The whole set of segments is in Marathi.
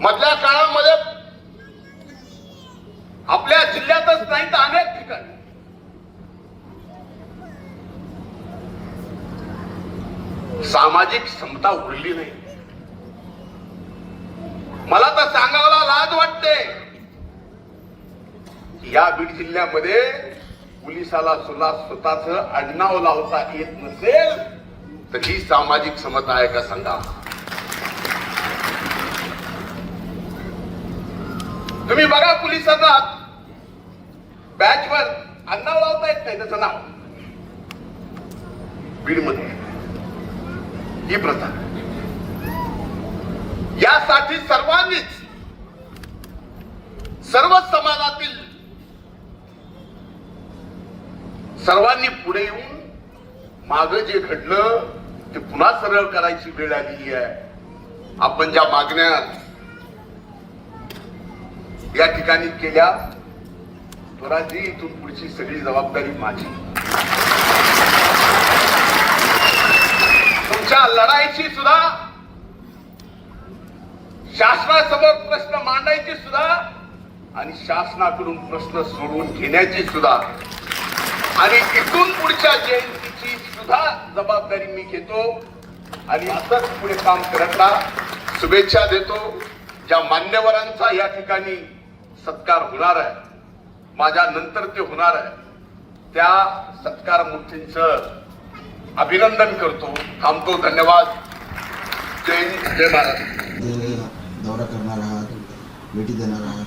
मधल्या काळामध्ये आपल्या जिल्ह्यातच नाही तर अनेक ठिकाणी. सामाजिक समता उरली नाही. मला तर सांगायला लाज वाटते. या बीड जिल्ह्यामध्ये पोलिसाला सुद्धा स्वतःच आडनाव लावता येत नसेल तर ही सामाजिक समता आहे का सांगा. तुम्ही बघा पोलिसांना. बॅचवर आडनाव लावता येत नाही त्याचं नाव. बीडमध्ये. ही प्रथा. यासाठी सर्वांनीच सर्व समाजातील सर्वांनी पुढे येऊन माग जे घडलं ते पुन्हा सरळ करायची वेळ आलेली आहे. आपण ज्या मागण्या या ठिकाणी केल्या. स्वराजी इथून पुढची सगळी जबाबदारी माझी. तुमच्या लढाईची सुद्धा शासनासमोर प्रश्न मांडायची सुद्धा आणि शासनाकडून प्रश्न सोडवून घेण्याची सुद्धा. आणि इथून पुढच्या जयंतीची सुद्धा जबाबदारी मी घेतो. आणि असंच पुढे काम करत शुभेच्छा देतो. ज्या मान्यवरांचा या ठिकाणी सत्कार होणार आहे. माझ्या नंतर ते होणार आहे. त्या सत्कार मूर्तींचं अभिनंदन करतो. थांबतो. धन्यवाद. जय हिंद, जय ते दौरा करणार आहात. भेटी देणार आहात.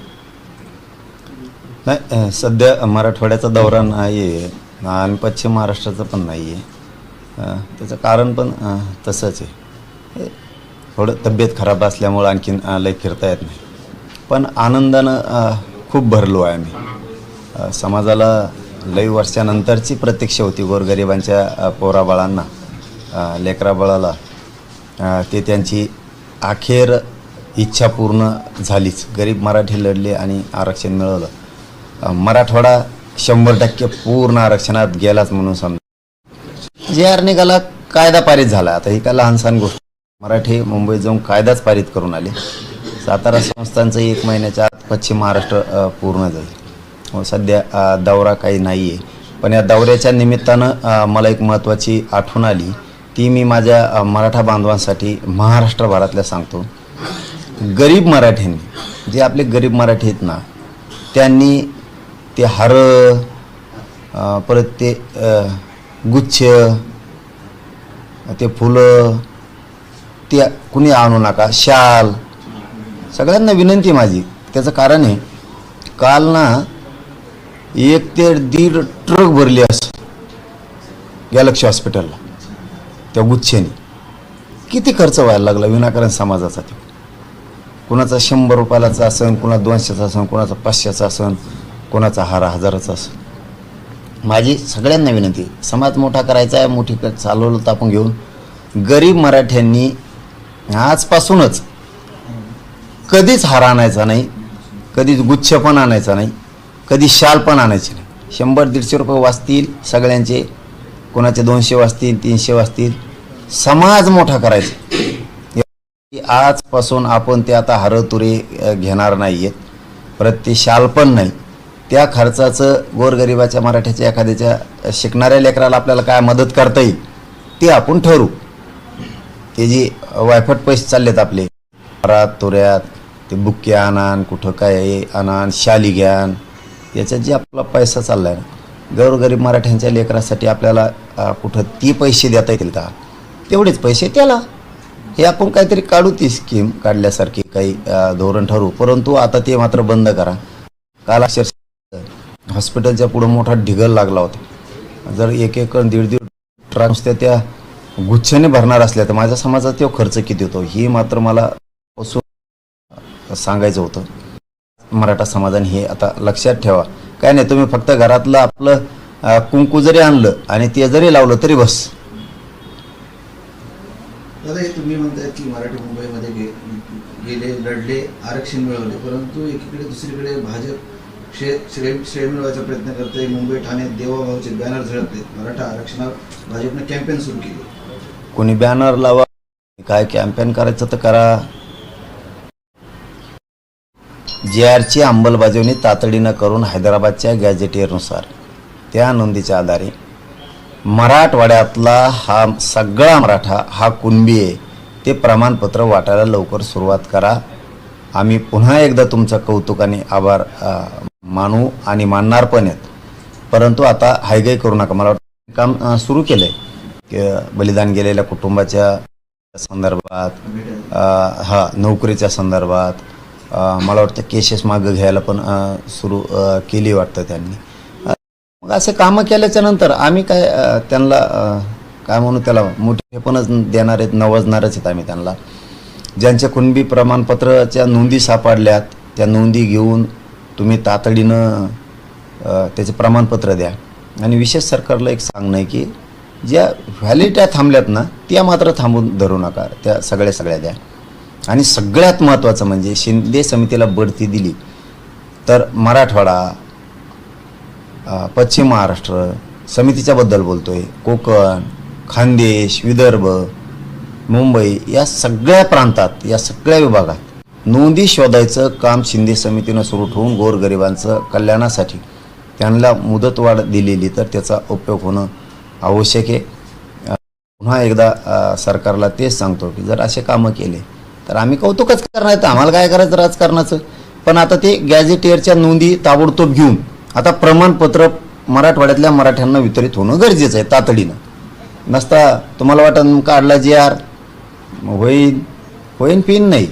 नाही सध्या मराठवाड्याचा दौरा नाही आहे आणि पश्चिम महाराष्ट्राचा पण नाही आहे त्याचं कारण पण तसंच आहे. हे थोडं तब्येत खराब असल्यामुळं आणखीन लय फिरता येत नाही. पण आनंदानं खूप भरलो आहे आम्ही. समाजाला लई वर्षानंतरची प्रतीक्षा होती गोरगरिबांच्या पोराबाळांना. लेकराबाळाला. ते त्यांची अखेर इच्छा पूर्ण झालीच. गरीब मराठी लढले आणि आरक्षण मिळवलं. मराठवाडा शंभर टक्के पूर्ण आरक्षणात गेलाच म्हणून समजा. जे आर निघाला कायदा पारित झाला आता ही काय लहान सहान गोष्ट. मराठी मुंबईत जाऊन कायदाच पारित करून आले. सातारा संस्थांचं एक महिन्याच्या आत पश्चिम महाराष्ट्र पूर्ण जाईल हो, सध्या दौरा काही नाही आहे पण या दौऱ्याच्या निमित्तानं मला एक महत्त्वाची आठवण आली. ती मी माझ्या मराठा बांधवांसाठी महाराष्ट्रभरातल्या सांगतो. गरीब मराठ्यांनी जे आपले गरीब मराठी आहेत ना त्यांनी ते हार परत ते गुच्छ ते फुलं ते कुणी आणू नका शाल सगळ्यांना विनंती माझी. त्याचं कारण आहे काल ना एक ते दीड ट्रक भरली असं गॅलक्सी हॉस्पिटलला त्या गुच्छेने. किती खर्च व्हायला लागला विनाकारण समाजाचा ते? कुणाचा शंभर रुपयालाचा असन कुणा दोनशेचा असन कुणाचा पाचशेचा असन कोणाचा हारा हजाराचा असन. माझी सगळ्यांना विनंती समाज मोठा करायचा आहे मोठी चालवलं तर आपण घेऊन. गरीब मराठ्यांनी आजपासूनच कधीच हार आणायचा नाही कधीच गुच्छ पण आणायचा नाही कधी शाल पण आणायची नाही. शंभर दीडशे रुपये वाचतील सगळ्यांचे कोणाचे दोनशे वाचतील तीनशे वाचतील. समाज मोठा करायचा. आजपासून आपण ते आता हरतुरे घेणार नाही आहेत परत ते शाल पण नाही. त्या खर्चाचं गोरगरिबाच्या मराठ्याच्या एखाद्याच्या शिकणाऱ्या लेकराला आपल्याला काय मदत करता येईल ते आपण ठरवू. ते जे वायफट पैसे चाललेत आपले हरात तुऱ्यात ते बुक्के आणान कुठं काय आणान शाली घ्यान. याच्यात जे आपला पैसा चालला आहे ना गोरगरीब मराठ्यांच्या लेकरासाठी आपल्याला कुठं ती पैसे देता येतील का? तेवढेच पैसे त्याला. हे आपण काहीतरी काढू ती स्कीम काढल्यासारखी काही धोरण ठरवू. परंतु आता ते मात्र बंद करा. काल अक्षरशः हॉस्पिटलच्या पुढं मोठा ढिगल लागला होता. जर एक एक दीड दीड ट्रक नुसत्या त्या गुच्छाने भरणार असल्या तर माझ्या समाजात तो खर्च किती होतो? ही मात्र मला असून सांगायचं होतं. मराठा समाजाने हे आता लक्षात ठेवा. काय नाही तुम्ही फक्त घरातलं आपलं कुंकू जरी आणलं आणि ते जरी लावलं तरी बस. तुम्ही म्हणताय की मराठी मुंबईमध्ये गेले लढले आरक्षण मिळवले परंतु एकीकडे दुसरीकडे भाजप श्रेय मिळवायचा प्रयत्न करते मुंबई ठाण्यात देवाभाऊचे बॅनर झळकलेत. मराठा आरक्षणावर भाजपने कॅम्पेन सुरू केले. कोणी बॅनर लावा काय कॅम्पेन करायचं तर करा. जे आरची अंमलबजावणी तातडीनं करून हैदराबादच्या गॅजेटियरनुसार त्या नोंदीच्या आधारे मराठवाड्यातला हा सगळा मराठा हा कुणबी आहे ते प्रमाणपत्र वाटायला लवकर सुरुवात करा. आम्ही पुन्हा एकदा तुमचं कौतुकाने आभार मानू आणि मानणार पण आहेत. परंतु आता हायगाई करू नका. मला वाटतं काम सुरू केलं आहे की बलिदान गेलेल्या कुटुंबाच्या संदर्भात हा नोकरीच्या संदर्भात मला वाटतं केसेस मागं घ्यायला पण सुरू केली वाटतं त्यांनी. मग असे कामं केल्याच्यानंतर आम्ही काय त्यांना काय म्हणू त्याला मोठेपणच देणार आहेत नवजणारच आहेत आम्ही त्यांना. ज्यांच्या कुणबी प्रमाणपत्राच्या नोंदी सापडल्यात त्या नोंदी घेऊन तुम्ही तातडीनं त्याचे प्रमाणपत्र द्या. आणि विशेष सरकारला एक सांगणं आहे की ज्या व्हॅलिट्या थांबल्यात ना त्या मात्र थांबून धरू नका. त्या सगळ्या सगळ्या द्या. आणि सगळ्यात महत्त्वाचं म्हणजे शिंदे समितीला बढती दिली. तर मराठवाडा पश्चिम महाराष्ट्र समितीच्याबद्दल बोलतो बोलतोय. कोकण खानदेश विदर्भ मुंबई या सगळ्या प्रांतात या सगळ्या विभागात नोंदी शोधायचं काम शिंदे समितीनं सुरू ठेवून गोरगरिबांचं कल्याणासाठी. त्यांना मुदतवाढ दिलेली तर त्याचा उपयोग होणं आवश्यक आहे. पुन्हा एकदा सरकारला तेच सांगतो की जर असे कामं केले तर आम्ही कौतुकच करणार तर आम्हाला काय करायचं? राजकारणाचं. पण आता ते गॅझेटियरच्या नोंदी ताबडतोब घेऊन आता प्रमाणपत्र मराठवाड्यातल्या मराठ्यांना वितरित होणं गरजेचं आहे तातडीनं. नसता तुम्हाला वाटत काढला जी आर होईन. होईन पिन नाही.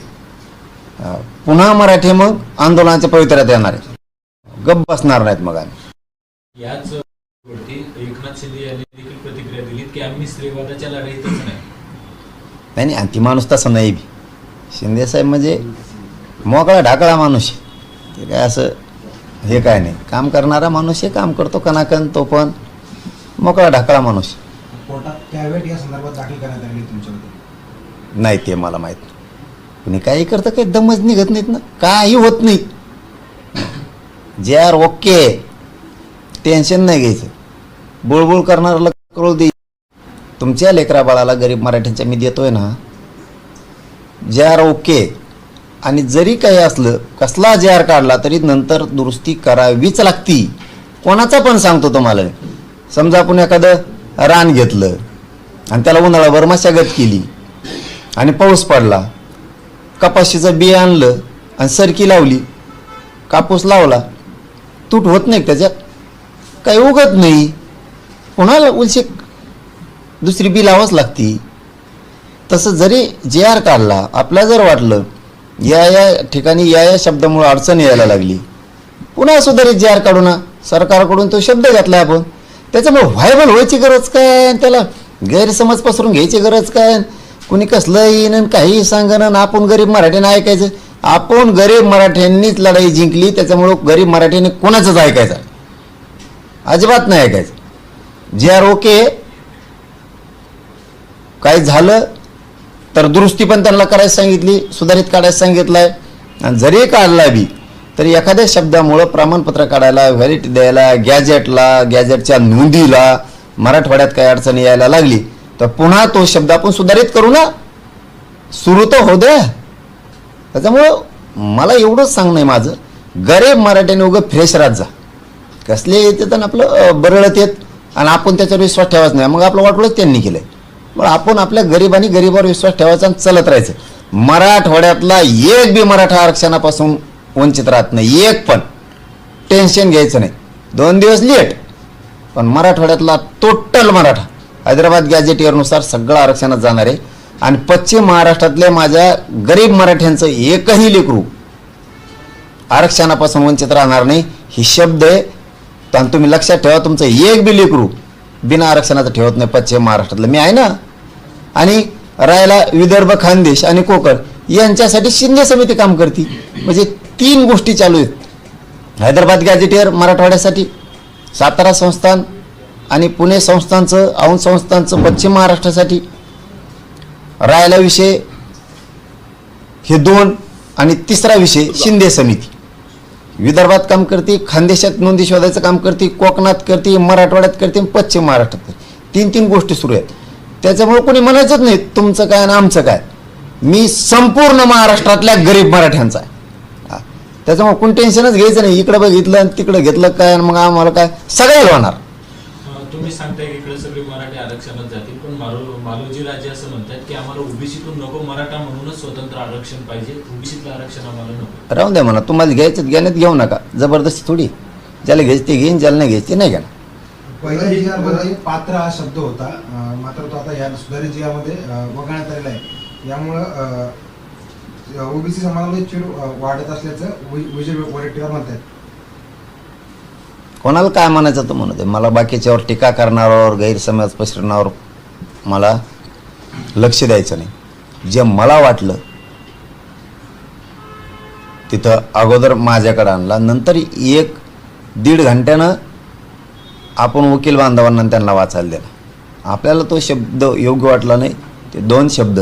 पुन्हा मराठी मग आंदोलनाच्या पवित्र्यात येणार आहे गप्प बसणार नाहीत मग आम्ही. याच वरती एकनाथ शिंदे यांनी देखील प्रतिक्रिया दिली की आम्ही स्त्रीवादाच्या लढाईतच नाही. नाही नाही आणि ती माणूस तसा नाही बी. शिंदेसाहेब म्हणजे मोकळा ढाकळा माणूस. ते काय असं हे काय नाही. काम करणारा माणूस आहे काम करतो कनाकन तो पण. मोकळा ढाकळा माणूस कोर्टात कॅवेट या संदर्भात दाखल करण्यात आली तुमच्याकडे नाही ते मला माहीत कुणी काही करतं काही दमच निघत नाहीत ना. काही होत नाही. जे आर ओके टेन्शन नाही घ्यायचं. बुळबुळ करणाऱ्याला कळू दे. तुमच्या लेकरा बाळाला गरीब मराठ्यांच्या मी देतोय ना. जे आर ओके आणि जरी काही असलं कसला जे आर काढला तरी नंतर दुरुस्ती करावीच लागती. कोणाचा पण सांगतो तुम्हाला. समजा आपण एखादं रान घेतलं आणि त्याला उन्हाळाभर मशागत केली आणि पाऊस पडला. कपाशीचं बी आणलं आणि सरकी लावली. कापूस लावला. तूट होत नाही त्याच्यात? काही उगत नाही. पुन्हा उलशी दुसरी बी लावाच लागती. तसं जरी जे आर काढला आपल्या जर वाटलं या या ठिकाणी या या शब्दामुळे अडचण यायला लागली. पुन्हा सुधारित जे आर काढू ना सरकारकडून तो शब्द घातला आपण. त्याच्यामुळे व्हायबल व्हायची गरज काय? आणि त्याला गैरसमज पसरून घ्यायची गरज काय? कुणी कसलं येईन आणि काही सांगणं ना आपण गरीब मराठीनं ऐकायचं. आपण गरीब मराठ्यांनीच लढाई जिंकली त्याच्यामुळं गरीब मराठ्यांनी कोणाचंच ऐकायचं अजिबात नाही ऐकायचं. जे आर ओके काय झालं तर दुरुस्ती पण त्यांना करायला सांगितली सुधारित काढायला सांगितलं आहे आणि जरी काढला बी तर एखाद्या शब्दामुळं प्रमाणपत्र काढायला व्हॅलिटी द्यायला गॅजेटला गॅजेटच्या नोंदीला मराठवाड्यात काही अडचणी यायला लागली तर पुन्हा तो शब्द आपण सुधारित करू ना. सुरू तर हो द्या. त्याच्यामुळं मला एवढंच सांगणं आहे माझं. गरीब मराठ्याने उगं फ्रेश राहत जा. कसले येतात आणि आपलं बरळत येत. आणि आपण त्याच्यावर विश्वास ठेवायच नाही. मग आपलं वाटलंच त्यांनी केलंय. मग आपण आपल्या गरिबांनी गरिबावर विश्वास ठेवायचा आणि चलत राहायचं. मराठवाड्यातला एक बी मराठा आरक्षणापासून वंचित राहत नाही. एक पण. टेन्शन घ्यायचं नाही. दोन दिवस लेट पण मराठवाड्यातला टोटल मराठा. हैदराबाद गॅजेटियरनुसार सगळं आरक्षणात जाणार आहे. आणि पश्चिम महाराष्ट्रातल्या माझ्या गरीब मराठ्यांचं एकही लेकरू आरक्षणापासून वंचित राहणार नाही. ही शब्द आहे. तर तुम्ही लक्षात ठेवा तुमचं एक बी लेकरू बिना आरक्षणाचं ठेवत नाही पश्चिम महाराष्ट्रातलं. मी आहे ना? आणि राहायला विदर्भ खानदेश आणि कोकण यांच्यासाठी शिंदे समिती काम करते. म्हणजे तीन गोष्टी चालू आहेत. हैदराबाद गॅजेटियर मराठवाड्यासाठी सातारा संस्थान आणि पुणे संस्थानचं औंध संस्थानचं पश्चिम महाराष्ट्रासाठी. राहायला विषय हे दोन आणि तिसरा विषय शिंदे समिती. विदर्भात काम करते खानदेशात नोंदी शोधायचं काम करते कोकणात करते मराठवाड्यात करते आणि पश्चिम महाराष्ट्रात करते. तीन तीन गोष्टी सुरू आहेत. त्याच्यामुळे कोणी म्हणायचंच नाही तुमचं काय आणि आमचं काय. मी संपूर्ण महाराष्ट्रातल्या गरीब मराठ्यांचा आहे. त्याच्यामुळे कोण टेन्शनच घ्यायचं नाही. इकडं बघितलं आणि तिकडं घेतलं काय आणि मग आम्हाला काय. सगळे होणार. तुम्ही सांगताय की इकडे सगळे मराठी आरक्षणात जातील पण मारो मालोजी राजे असं म्हणतात की आम्हाला ओबीसीतून नको मराठा म्हणून स्वतंत्र आरक्षण पाहिजे. ओबीसीतलं आरक्षण आम्हाला नको. राहून द्या म्हणा तुम्हाला घ्यायचं घेण्यात घेऊ नका. जबरदस्ती थोडी. ज्याला घ्यायची ते घेईन ज्याला नाही घ्यायची ते नाही घेणार. पहिल्या जिल्ह्यामध्ये पात्र हा शब्द होता अं, मात्र तो आता या सुधारित अं, वगळण्यात आलेला आहे. यामुळं ओबीसी समाजामध्ये चीड अं, वाढत असल्याचं वि- विजय वडेट्टीवार म्हणतात कोणाला काय म्हणायचं तो म्हणू दे. मला बाकीच्यावर टीका करणाऱ्यावर गैरसमज पसरवणावर मला लक्ष द्यायचं नाही. जे मला वाटलं तिथं अगोदर माझ्याकडे आणला. नंतर एक दीड घंट्यानं आपण वकील बांधवांना त्यांना वाचायला दिला. आपल्याला तो शब्द योग्य वाटला नाही ते दोन शब्द.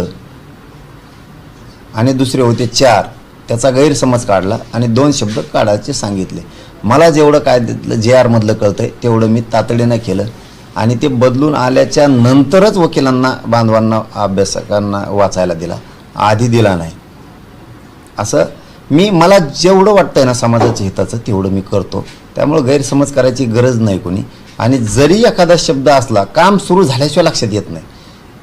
आणि दुसरे होते चार. त्याचा गैरसमज काढला आणि दोन शब्द काढायचे सांगितले. मला जेवढं काय तिथलं जे आरमधलं कळतं आहे तेवढं मी तातडीनं केलं. आणि ते बदलून आल्याच्या नंतरच वकिलांना बांधवांना अभ्यासकांना वाचायला दिला. आधी दिला नाही. असं मी मला जेवढं वाटतंय ना समाजाच्या हिताचं तेवढं मी करतो. त्यामुळं गैरसमज करायची गरज नाही कोणी. आणि जरी एखादा शब्द असला काम सुरू झाल्याशिवाय लक्षात येत नाही.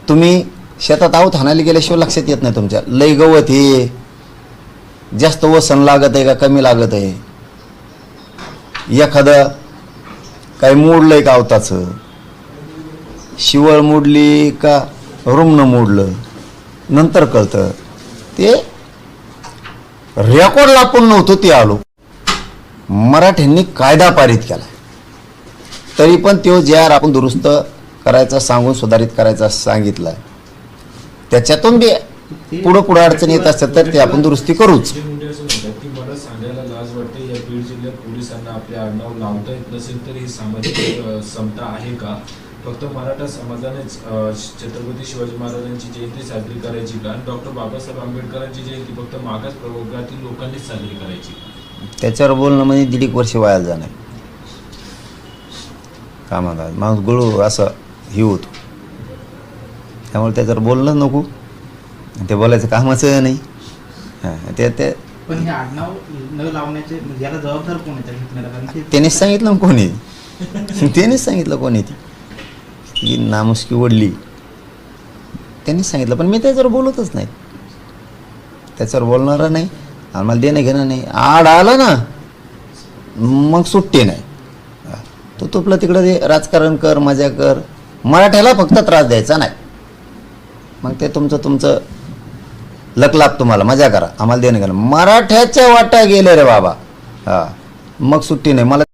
तुम्ही शेतात आहोत हाणायला गेल्याशिवाय लक्षात येत नाही तुमच्या. लय गवत हे. जास्त वसन लागत आहे का कमी लागत आहे? एखादं काही मोडलंय का अवताचं शिवळ मोडली का रुमणं मोडलं? नंतर कळतं. ते रेकॉर्डला आपण नव्हतो ते आलो. मराठ्यांनी कायदा पारित केला तरी पण तो जे आर आपण दुरुस्त करायचा सांगून सुधारित करायचा सांगितलाय. त्याच्यातून बी पुढं पुढं अडचण येत असतात तर ते आपण दुरुस्ती करूच. पोलिसांना आपले आडनाव लावता येत नसेल तर ही सामाजिक क्षमता आहे का? फक्त मराठा समाजानेच छत्रपती शिवाजी महाराजांची जयंती साजरी करायची का? आणि डॉक्टर बाबासाहेब आंबेडकरांची जयंती फक्त मागास प्रवर्गातील लोकांनीच साजरी करायची त्याच्यावर बोलणं म्हणजे दीड एक वर्ष वाया जाणार. का म्हणतात माणूस गळू असं हे होतो. त्यामुळे त्याच्यावर बोलणं नको. ते बोलायचं कामाचं नाही. हां ते ते. पण हे आडनाव न लावण्याचे याला जबाबदार कोण आहे त्यानेच सांगितलं कोणी. त्यानेच सांगितलं कोणी ती. ती नामुष्की ओढली त्यांनीच सांगितलं पण मी त्याच्यावर बोलतच नाही. त्याच्यावर बोलणारा नाही आणि मला देणं घेणं नाही. आड आला ना मग सुट्टी नाही. तू तो तुपलं तिकडं ते राजकारण कर मजा कर. मराठ्याला फक्त त्रास द्यायचा नाही. मग ते तुमचं तुमचं लकलाप तुम्हाला मजा करा. आम्हाला देणं घेणं. मराठ्याच्या वाटा गेले रे बाबा. हा. मग सुट्टी नाही. मला